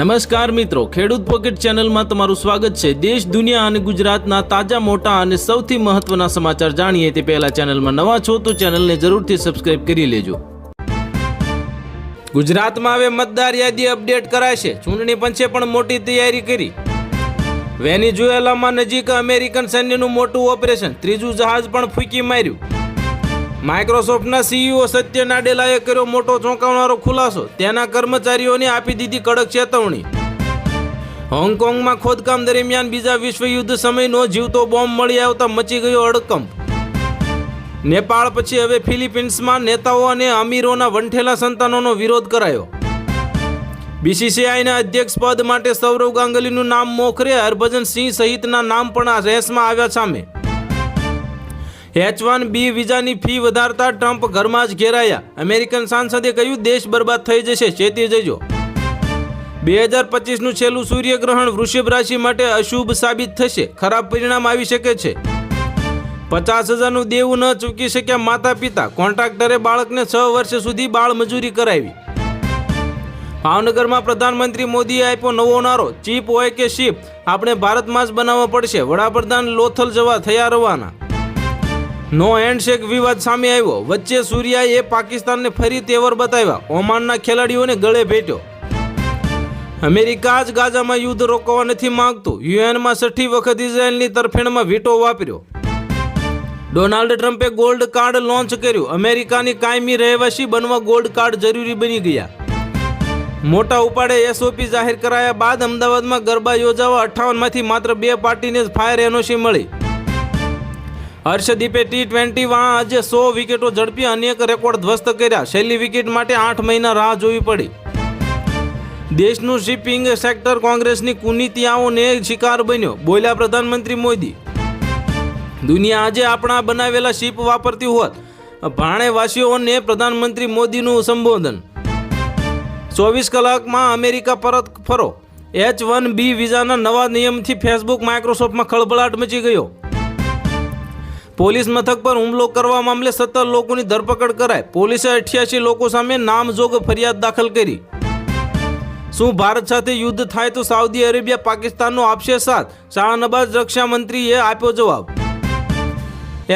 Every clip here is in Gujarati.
નમસ્કાર મિત્રો, ખેડૂત પોકેટ ચેનલમાં તમારું સ્વાગત છે. દેશ, દુનિયા અને ગુજરાતના તાજા, મોટા અને સૌથી મહત્વના સમાચાર જાણીએ તે પહેલા ચેનલમાં નવા છો તો ચેનલને જરૂરથી સબસ્ક્રાઇબ કરી લેજો. ગુજરાતમાં હવે મતદાર યાદી અપડેટ કરાશે ચૂંટણી પંચે પણ મોટી તૈયારી કરી. વેનેઝુએલામાં નજીક અમેરિકન સૈન્યનું મોટું ઓપરેશન. ત્રીજું જહાજ પણ ફૂંકી માર્યું. માઇક્રોસોફ્ટના સીઈઓ સત્ય નાડેલાએ કર્યો મોટો ચોંકાવનારો ખુલાસો. તેના કર્મચારીઓને આપી દીધી કડક ચેતવણી. હોંગકોંગમાં ખોદકામ દરમિયાન બીજા વિશ્વયુદ્ધ સમયનો જીવતો બોમ્બ મળી આવતા મચી ગયો અડકંપ. નેપાળ પછી હવે ફિલિપિન્સમાં નેતાઓ અને અમીરોના વંઠેલા સંતાનોનો વિરોધ કરાયો. બીસીસીઆઈના અધ્યક્ષ પદ માટે સૌરવ ગાંગુલીનું નામ મોખરે, હરભજન સિંહ સહિતના નામ પણ આ રેસમાં આવ્યા સામે. એચ વન બી વિઝાની ફી વધારતા ટ્રમ્પ ઘરમાં જ ઘેરાયા. અમેરિકન સાંસદે કહ્યું, દેશ બરબાદ થઈ જશે, ચેતી જજો. બે હજાર પચીસનું છેલ્લું સૂર્યગ્રહણ વૃષભ રાશિ માટે અશુભ સાબિત થશે. ખરાબ પરિણામ આવી શકે છે. પચાસ હજારનું દેવું ન ચૂકી શક્યા માતા પિતા કોન્ટ્રાક્ટરે બાળકને છ વર્ષ સુધી બાળ મજૂરી કરાવી. ભાવનગરમાં પ્રધાનમંત્રી મોદીએ આપ્યો નવો નારો. ચીપ હોય કે શીપ? આપણે ભારતમાં જ બનાવવા પડશે. વડાપ્રધાન લોથલ જવા થયા રવાના નો હેન્ડશેક વિવાદ સામે આવ્યો. વચ્ચે સૂર્યાએ પાકિસ્તાનને ફરી તેવર બતાવ્યા. ઓમાનના ખેલાડીઓને ગળે ભેટ્યો. અમેરિકા જ ગાઝામાં યુદ્ધ રોકવા નથી માંગતું. યુએનમાં છઠ્ઠી વખત ઇઝરાયેલની તરફેણમાં વીટો વાપર્યો. ડોનાલ્ડ ટ્રમ્પે ગોલ્ડ કાર્ડ લોન્ચ કર્યું. અમેરિકાની કાયમી રહેવાસી બનવા ગોલ્ડ કાર્ડ જરૂરી બની ગયા. મોટા ઉપાડે એસઓપી જાહેર કરાયા બાદ અમદાવાદમાં ગરબા યોજાવા અઠ્ઠાવનમાંથી માત્ર બે પાર્ટીને જ ફાયર એનઓસી મળી. હર્ષદીપે ટી ટ્વેન્ટીમાં આજે સો વિકેટો ઝડપી અનેક રેકોર્ડ ધ્વસ્ત કર્યા. છેલ્લી વિકેટ માટે આઠ મહિના રાહ જોવી પડી. દેશનું શિપિંગ સેક્ટર કોંગ્રેસની કુનીતિયાઓને શિકાર બન્યો. બોલ્યા પ્રધાનમંત્રી મોદી, દુનિયા આજે આપણા બનાવેલા શિપ વાપરતી હોત. ભાણેવાસીઓને પ્રધાનમંત્રી મોદીનું સંબોધન. ચોવીસ કલાકમાં અમેરિકા પરત ફરો. એચ વન બી વિઝાના નવા નિયમથી ફેસબુક માઇક્રોસોફ્ટમાં ખળભળાટ મચી ગયો. પોલીસ મથક પર હુમલો કરવા મામલે સત્તર લોકોની ધરપકડ કરાય પોલીસે અઠ્યાસી લોકો સામે નામજોગ ફરિયાદ દાખલ કરી. શું ભારત સાથે યુદ્ધ થાય તો સાઉદી અરેબિયા પાકિસ્તાનનો આપશે સાથ? શાહનવાઝ રક્ષામંત્રીએ આપ્યો જવાબ.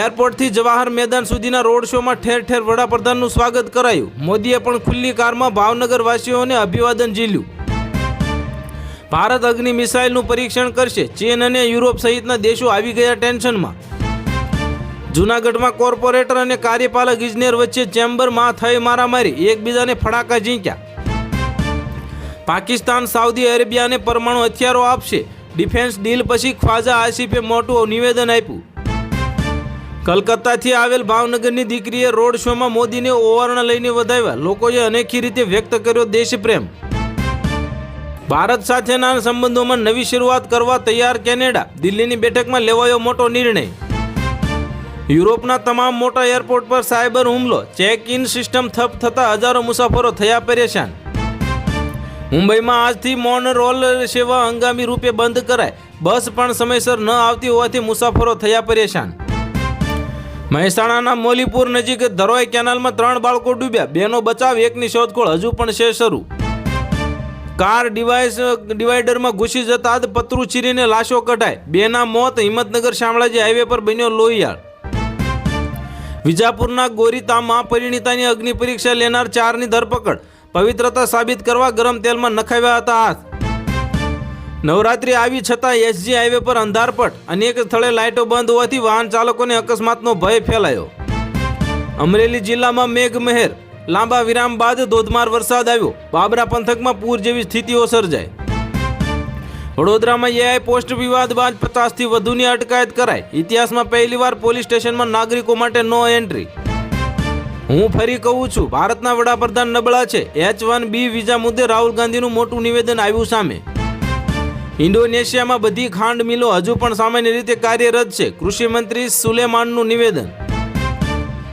એરપોર્ટથી જવાહર મેદાન સુધીના રોડ શોમાં ઠેર ઠેર વડાપ્રધાનનું સ્વાગત કરાયું. મોદીએ પણ ખુલ્લી કારમાં ભાવનગરવાસીઓને અભિવાદન ઝીલ્યું. ભારત અગ્નિ મિસાઇલનું પરીક્ષણ કરશે. ચીન અને યુરોપ સહિતના દેશો આવી ગયા ટેન્શનમાં. જૂનાગઢમાં કોર્પોરેટર અને કાર્યપાલક ઇજનેર વચ્ચે ચેમ્બરમાં થઈ મારામારી. એકબીજાને ફડાકા ઝીંક્યા. પાકિસ્તાન, સાઉદી અરેબિયાને પરમાણુ હથિયારો આપશે. ડિફેન્સ ડીલ પછી ખ્વાજા આસિફે મોટું નિવેદન આપ્યું. કલકત્તાથી આવેલ ભાવનગરની દીકરીએ રોડ શોમાં મોદીને ઓવારણા લઈને વધાવ્યા. લોકોએ અનેકી રીતે વ્યક્ત કર્યો દેશપ્રેમ. ભારત સાથેના સંબંધોમાં નવી શરૂઆત કરવા તૈયાર કેનેડા. દિલ્હીની બેઠકમાં લેવાયો મોટો નિર્ણય. યુરોપના તમામ મોટા એરપોર્ટ પર સાયબર હુમલો ચેક ઇન સિસ્ટમ થપ થતાં હજારો મુસાફરો થયા પરેશાન. મુંબઈમાં આજથી મોન રોલ સેવા હંગામી રૂપે બંધ કરાય. બસ પણ સમયસર ન આવતી હોવાથી મુસાફરો થયા પરેશાન. મહેસાણાના મોલીપુર નજીક ધરોઈ કેનાલમાં ત્રણ બાળકો ડૂબ્યા. બેનો બચાવ, એકની શોધખોળ હજુ પણ છે શરૂ. કાર ડિવાઇસ ડિવાઈડરમાં ઘૂસી જતા પતરું ચીરીને લાશો કઢાય. બેના મોત હિંમતનગર શામળાજી હાઈવે પર બન્યો લોહિયાળ. વિજાપુરના ગોરીતામાં પરિણીતાની અગ્નિ પરીક્ષા લેનાર ચારની ધરપકડ. પવિત્રતા સાબિત કરવા ગરમ તેલમાં નખાવ્યા હતા હાથ. નવરાત્રિ આવી છતાં એસજી હાઈવે પર અંધારપટ અનેક સ્થળે લાઇટો બંધ હોવાથી વાહન ચાલકોને અકસ્માતનો ભય ફેલાયો. અમરેલી જિલ્લામાં મેઘમહેર. લાંબા વિરામ બાદ ધોધમાર વરસાદ આવ્યો. બાબરા પંથકમાં પૂર જેવી સ્થિતિઓ સર્જાઈ. વડોદરામાં એઆઈ પોસ્ટ વિવાદ બાદ પચાસથી વધુની અટકાયત કરાઈ. ઇતિહાસમાં પહેલીવાર પોલીસ સ્ટેશનમાં નાગરિકો માટે નો એન્ટ્રી. હું ફરી કહું છું, ભારતના વડાપ્રધાન નબળા છે. એચ વન બી વિઝા મુદ્દે રાહુલ ગાંધીનું મોટું નિવેદન આવ્યું સામે. ઇન્ડોનેશિયામાં બધી ખાંડ મિલો હજુ પણ સામાન્ય રીતે કાર્યરત છે. કૃષિમંત્રી સુલેમાનનું નિવેદન.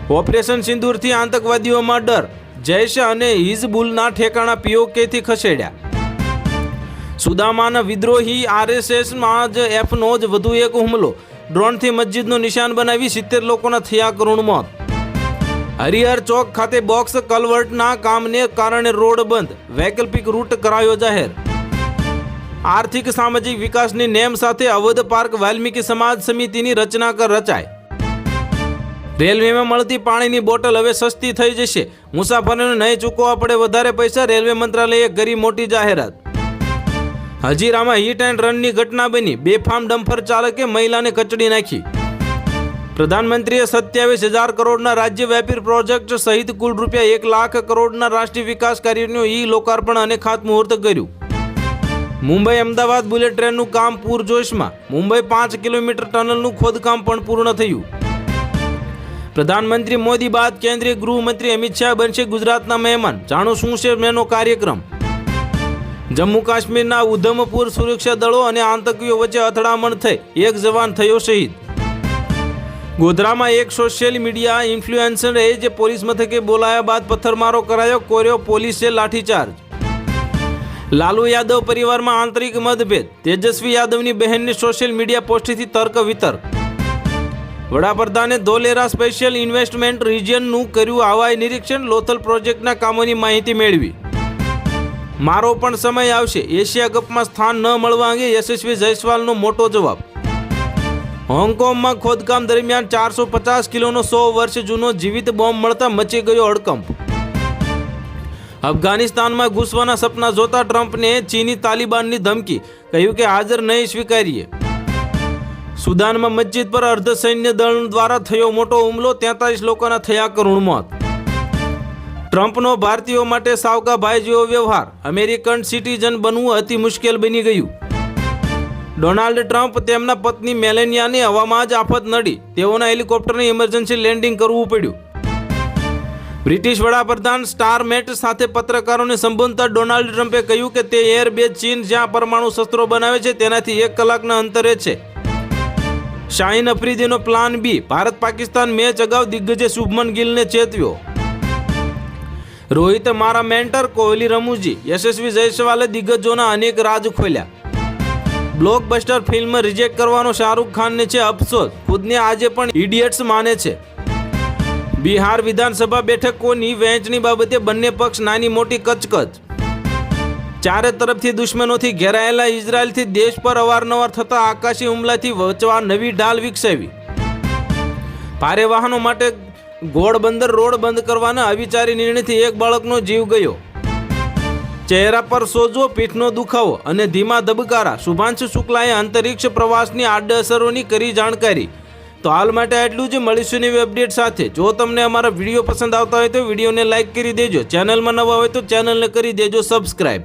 ઓપરેશન સિંદૂરથી આતંકવાદીઓમાં ડર. જૈશ અને હિઝબુલના ઠેકાણા પીઓકેથી ખસેડ્યા. સુદામાના વિદ્રોહી આરએસએસમાં જ એફનો જ વધુ એક હુમલો. ડ્રોનથી મસ્જિદનું નિશાન બનાવી સિત્તેર લોકોના થયા કરુણ મોત. હરિહર ચોક ખાતે બોક્સ કલવર્ટના કામને કારણે રોડ બંધ. વૈકલ્પિક રૂટ કરાયો જાહેર. આર્થિક સામાજિક વિકાસની નેમ સાથે અવધ પાર્ક વાલ્મીકી સમાજ સમિતિની રચના કર રચાય. રેલવેમાં મળતી પાણીની બોટલ હવે સસ્તી થઈ જશે. મુસાફરોને નહીં ચૂકવવા પડે વધારે પૈસા, રેલવે મંત્રાલયે કરી મોટી જાહેરાત. હજીરામાં હિટ એન્ડ રનની ઘટના બની. બેફામ ડમ્ફર ચાલકે મહિલાને કચડી નાખી. પ્રધાનમંત્રીએ સત્યાવીસ હજાર કરોડના રાજ્યવ્યાપી પ્રોજેક્ટ સહિત કુલ રૂપિયા એક લાખ કરોડના રાષ્ટ્રીય વિકાસ કાર્યોનું ઈ લોકાર્પણ અને ખાતમુહૂર્ત કર્યું. મુંબઈ અમદાવાદ બુલેટ ટ્રેનનું કામ પૂરજોશમાં. મુંબઈ પાંચ કિલોમીટર ટનલનું ખોદકામ પણ પૂર્ણ થયું. પ્રધાનમંત્રી મોદી બાદ કેન્દ્રીય ગૃહમંત્રી અમિત શાહ બનશે ગુજરાતના મહેમાન. જાણો શું છે મેનો કાર્યક્રમ? જમ્મુ કાશ્મીરના ઉધમપુર સુરક્ષા દળો અને આતંકીઓ વચ્ચે અથડામણ થઈ. એક જવાન થયો શહીદ. ગોધરામાં એક સોશિયલ મીડિયા ઇન્ફ્લુએન્સરે જે પોલીસ મથકે બોલાયા બાદ પથ્થરમારો કરાયો, કોર્યો પોલીસે લાઠીચાર્જ. લાલુ યાદવ પરિવારમાં આંતરિક મતભેદ. તેજસ્વી યાદવની બહેનની સોશિયલ મીડિયા પોસ્ટથી તર્ક વિતર્ક. વડાપ્રધાને ધોલેરા સ્પેશિયલ ઇન્વેસ્ટમેન્ટ રિજિયનનું કર્યું આવાય નિરીક્ષણ. લોથલ પ્રોજેક્ટના કામોની માહિતી મેળવી. મારો પણ સમય આવશે. એશિયા કપમાં સ્થાન ન મળવા અંગે યશસ્વી જયસ્વાલનો મોટો જવાબ. હોંગકોંગમાં ખોદકામ દરમિયાન ચારસો પચાસ કિલોનો સો વર્ષ જૂનો જીવિત બોમ્બ મળતા મચી ગયો હડકંપ. અફઘાનિસ્તાનમાં ઘૂસવાના સપના જોતા ટ્રમ્પને ચીની તાલિબાનની ધમકી. કહ્યું કે હાજર નહીં, સ્વીકારીએ. સુદાનમાં મસ્જિદ પર અર્ધ સૈન્ય દળ દ્વારા થયો મોટો હુમલો. તેતાલીસ લોકોના થયા કરુણ મોત. ટ્રમ્પનો ભારતીયો માટે સાવકા ભાઈ જેવો વ્યવહાર અમેરિકન સિટીઝન બનવું અતિ મુશ્કેલ બની ગયું. ડોનાલ્ડ ટ્રમ્પ તેમના પત્ની મેલેનિયાને હવામાં જ આફત નડી. તેઓના હેલિકોપ્ટરને ઇમરજન્સી લેન્ડિંગ કરવું પડ્યું. બ્રિટિશ વડાપ્રધાન સ્ટારમેટ સાથે પત્રકારોને સંબોધતા ડોનાલ્ડ ટ્રમ્પે કહ્યું કે તે એરબેઝ ચીન જ્યાં પરમાણુ શસ્ત્રો બનાવે છે, તેનાથી એક કલાકના અંતરે છે. Shaheen અફ્રીદીનો plan B. Bharat Pakistan match અગાઉ દિગ્ગજે શુભમન ગિલને ચેતવ્યો. રોહિત મારા મેન્ટર કોહલી રમુજી, યશસ્વી જયસ્વાલે દિગ્ગજોના અનેક રાજ ખોલ્યા. બ્લોકબસ્ટર ફિલ્મ રિજેક્ટ કરવાનો શાહરૂખ ખાનને છે અફસોસ, ખુદને આજે પણ ઇડિયટ્સ માને છે. બિહાર વિધાનસભા બેઠકોની વહેંચણી બાબતે બંને પક્ષ નાની મોટી કચકચ. ચારે તરફથી દુશ્મનોથી ઘેરાયેલા ઇઝરાયલથી દેશ પર અવારનવાર થતા આકાશી હુમલાથી વચવા નવી ઢાલ વિકસાવી. ભારે વાહનો માટે ઘોડબંદર રોડ બંધ કરવાના અવિચારી નિર્ણયથી એક બાળકનો જીવ ગયો. ચહેરા પર સોજો, પીઠનો દુખાવો અને ધીમા ધબકારા. શુભાંશુ શુક્લાએ અંતરિક્ષ પ્રવાસની આડઅસરોની કરી જાણકારી. તો હાલ માટે આટલું જ. મળીશું નવી અપડેટ સાથે. જો તમને અમારા વીડિયો પસંદ આવતા હોય તો વિડીયોને લાઇક કરી દેજો. ચેનલમાં નવા હોય તો ચેનલને કરી દેજો. સબસ્ક્રાઈબ